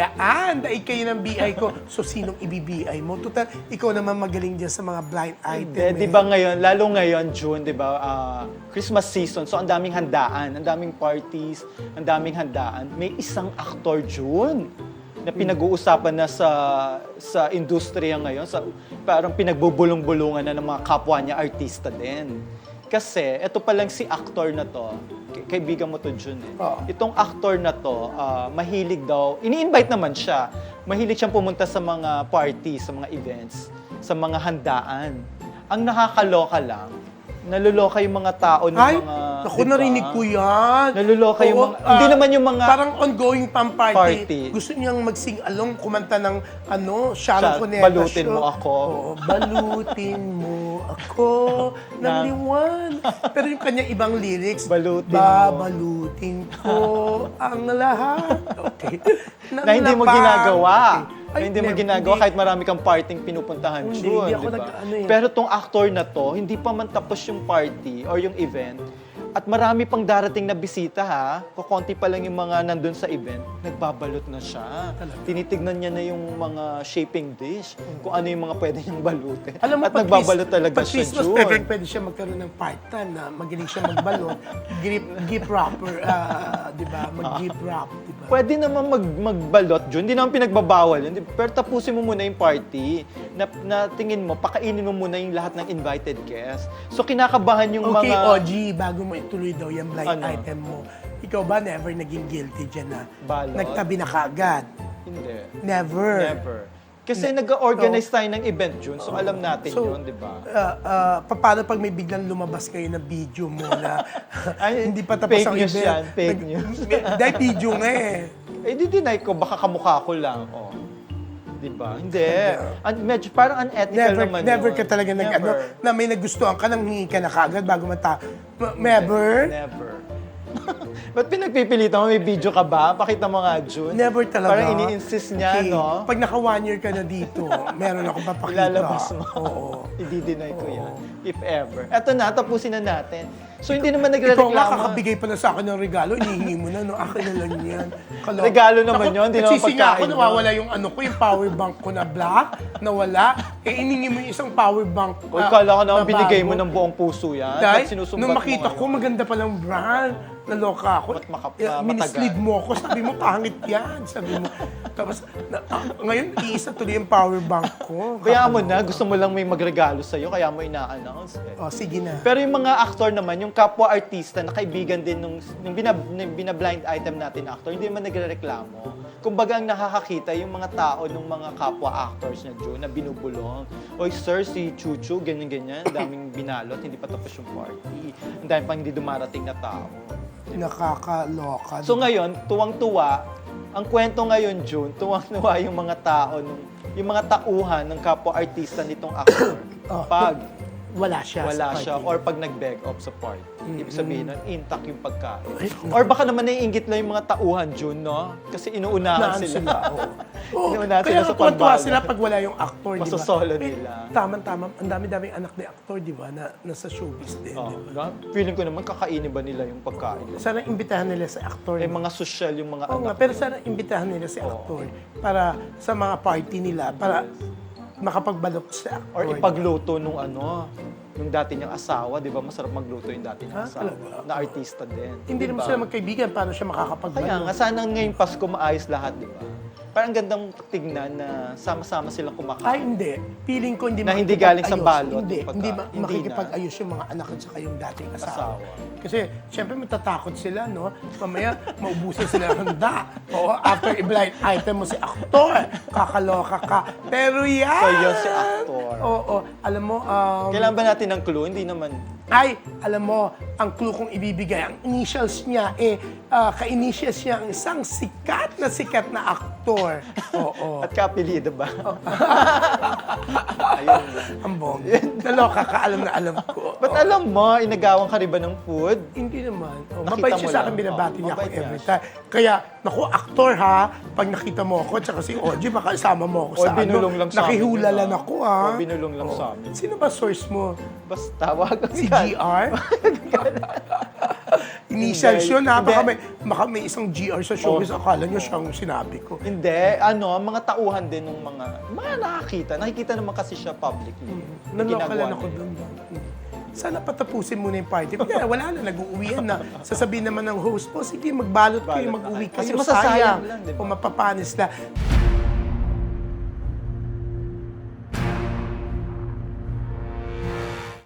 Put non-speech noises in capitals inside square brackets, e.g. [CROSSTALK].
Yaan, dahil kayo ng BI ko. So, sinong ibi-BI mo? Total, ikaw naman magaling dyan sa mga blind item. Hindi, di eh. ba ngayon, lalo ngayon, June, di ba, ah, Christmas season, so ang daming handaan, ang daming parties, ang daming handaan. May isang aktor, June, na pinag-uusapan na sa sa industriya ngayon, sa, parang pinagbubulong-bulungan na ng mga kapwa niya artista din. Kasi, ito pa lang si actor na to, kay- kaibigan mo to, June eh. Oo. Itong actor na to, ah, mahilig daw, ini-invite naman siya, mahilig siyang pumunta sa mga parties, sa mga events, sa mga handaan. Ang nakakaloka lang, naluloka yung mga tao ng Ay, mga... naku, di ba? narinig ko yan. Naluloka yung mga- hindi ah, naman yung mga- Parang ongoing pang party. Party. Gusto niyang mag-sing along, kumanta ng ano, Sharon Siya, Cuneta balutin mo ako. Oo, balutin mo ako ng Na- liwan. Pero yung kanya ibang lyrics, Balutin mo. Babalutin ko ang lahat. Okay. Ng [LAUGHS] na hindi mo lapang. ginagawa. Okay. Na Ay, hindi mo never- ginagawa kahit marami kang parting pinupuntahan, Hindi, June, hindi ako di ba? nag- ano eh. Pero tong actor na to, hindi pa man tapos yung party or yung event, at marami pang darating na bisita ha, kukonti pa lang yung mga nandun sa event, nagbabalot na siya. Tinitignan niya na yung mga shaping dish, kung ano yung mga pwede niyang balutin. Alam mo, at pag nagbabalot Chris- talaga pag siya, Christmas, June. pwede, pwede siya magkaroon ng part-time na magaling siya magbalot. [LAUGHS] gift, gift wrapper, ah, di ba? Mag-gift wrap, di ba? Pwede naman mag, magbalot, Jun. Hindi naman pinagbabawal yun. Pero tapusin mo muna yung party. Na, na tingin mo, pakainin mo muna yung lahat ng invited guests. So kinakabahan yung Okay, mga... OG, bago mo ituloy daw yung blind Ano? item mo, ikaw ba never naging guilty dyan na Balot? nagtabi na kaagad? Hindi. Never. Never. Kasi nag-organize tayo ng event, Jun. So alam natin So, yun, di ba? Ah, ah, pa- paano pag may biglang lumabas kayo na video mo na [LAUGHS] Ay, hindi pa tapos fake ang news event? yan, fake Nag- news. [LAUGHS] Dahil video nga eh. Eh, di deny ko, baka kamukha ko lang. Oh. Di ba? Hindi. Un- medyo parang unethical Never, naman never yun. ka talaga nag, ano, Never. na may nagustuhan ka, nang hingi ka na kaagad bago mata. M- Never? Never. [LAUGHS] Ba't pinagpipilitan mo? May video ka ba? Pakita mo nga, June. Never talaga. Parang ini-insist niya, Okay. no? Pag naka one year ka na dito, meron ako papakita. Ilalabas mo. Oo. [LAUGHS] I-deny ko yan. If ever. Eto na, tapusin na natin. So, hindi naman Ikaw nga, nagre-reklamo. kakabigay pa na sa akin ng regalo, inihingi mo na, no? Akin na lang yan. Kalo- Regalo naman yun, di naman nagsisi nga ako, pagkain nawawala yung ano ko, yung power bank ko na black, nawala. Eh, iningi mo yung isang power bank. Uy, ah, kala ko naman na binigay mo bago. ng buong puso yan. Dahil, Ba't sinusumbat nung mo makita ko, maganda palang brand. Naloka ako. Ba't maka- Eh, matagal? Minislead mo ako. Sabi mo, pangit yan. Sabi mo. Tapos, na, ah, ngayon, iisa tuloy yung power bank ko. Kaya mo na, gusto mo lang may magregalo sa'yo, kaya mo ina-announce. Eh. Oh, sige na. Pero yung mga actor naman, yung kapwa artista na kaibigan din nung, nung nung binablind item natin actor, hindi naman nagrereklamo. Kumbaga ang nakakakita yung mga tao ng mga kapwa actors na Joe na binubulong. Oy sir, si Chuchu, ganyan-ganyan, daming [LAUGHS] binalot, hindi pa tapos yung party. Ang dami pang hindi dumarating na tao. Nakakaloka. So ngayon, tuwang-tuwa, ang kwento ngayon, June, tuwang-tuwa yung mga tao, nung, yung mga tauhan ng kapwa artista nitong actor. [COUGHS] Oh. Pag wala siya wala sa siya or pag nag-beg off sa party. Ibig sabihin nun, intact yung pagkain. Or baka naman naiingit lang yung mga tauhan, June, no? Kasi inuunahan Naan sila. sila. oo. [LAUGHS] Inuunahan kaya sila sa pagbago. sila pag wala yung actor, di ba? Masosolo Eh, nila. Tama-tama. Ang dami-daming anak ni actor, di ba, na nasa showbiz din. Oh, di ba? diba? Feeling ko naman, kakainin ba nila yung pagkain? Sana imbitahan nila sa actor. Eh, mga social yung mga Oo nga, anak. pero sana imbitahan nila si actor para sa mga party nila, para makapagbalot sa actor. Or ipagluto nung ano, yung dati niyang asawa, di ba? Masarap magluto yung dati niyang Ah, asawa. talaga? Na artista din. Hindi Di naman ba? sila magkaibigan, paano siya? Kaya nga, sana ngayong Pasko maayos lahat, di ba? Parang gandang tignan na sama-sama silang kumakain. Ay, hindi. Feeling ko hindi Na hindi galing sa makikipag-ayos. balot Hindi, yung pagka- hindi, ma- hindi makikipag-ayos yung mga anak at saka yung dating asawa. Asawa. Kasi, syempre, matatakot sila, no? Mamaya, maubusin sila ng handa. Oo, after i-blind item mo si aktor, kakaloka ka. Pero yan! So, yun si aktor. Oo, alam mo, um, Kailangan ba natin ng clue? Hindi naman. ay, alam mo, ang clue kong ibibigay, ang initials niya, eh, ah, ka-initials niya ang isang sikat na sikat na aktor. Oo. [LAUGHS] At kapilido ba? [LAUGHS] Ayun. [LAUGHS] Ang bong. Naloka ka, alam na alam ko. Ba't alam mo, inagawan ka rin ba ng food? Hindi naman. Oh, Nakita mabait mo siya sa akin, lang. binabati Oh, niya ako mabait niya every time. Kaya, naku, aktor ha, pag nakita mo ako, tsaka si Oji, baka isama mo ako O, sa binulong ano. lang sa amin Nakihula yun, lang ah. ako ha. O, binulong lang sa amin. Sino ba source mo? Basta, wag Si GR? [LAUGHS] initials Hindi. yun ha. Baka Hindi. may, baka may isang GR sa showbiz, akala nyo siyang sinabi ko. Hindi, ano, mga tauhan din ng mga, mga nakakita. Nakikita naman kasi siya publicly. na Naloka ginagawa lang ako niya. doon. Sana patapusin muna yung party. Kaya wala na, nag-uuwian na. Sasabihin naman ng host, o sige, magbalot kayo, Balot mag-uwi kayo. Kasi masasayang sayang. lang, di ba? O mapapanis na.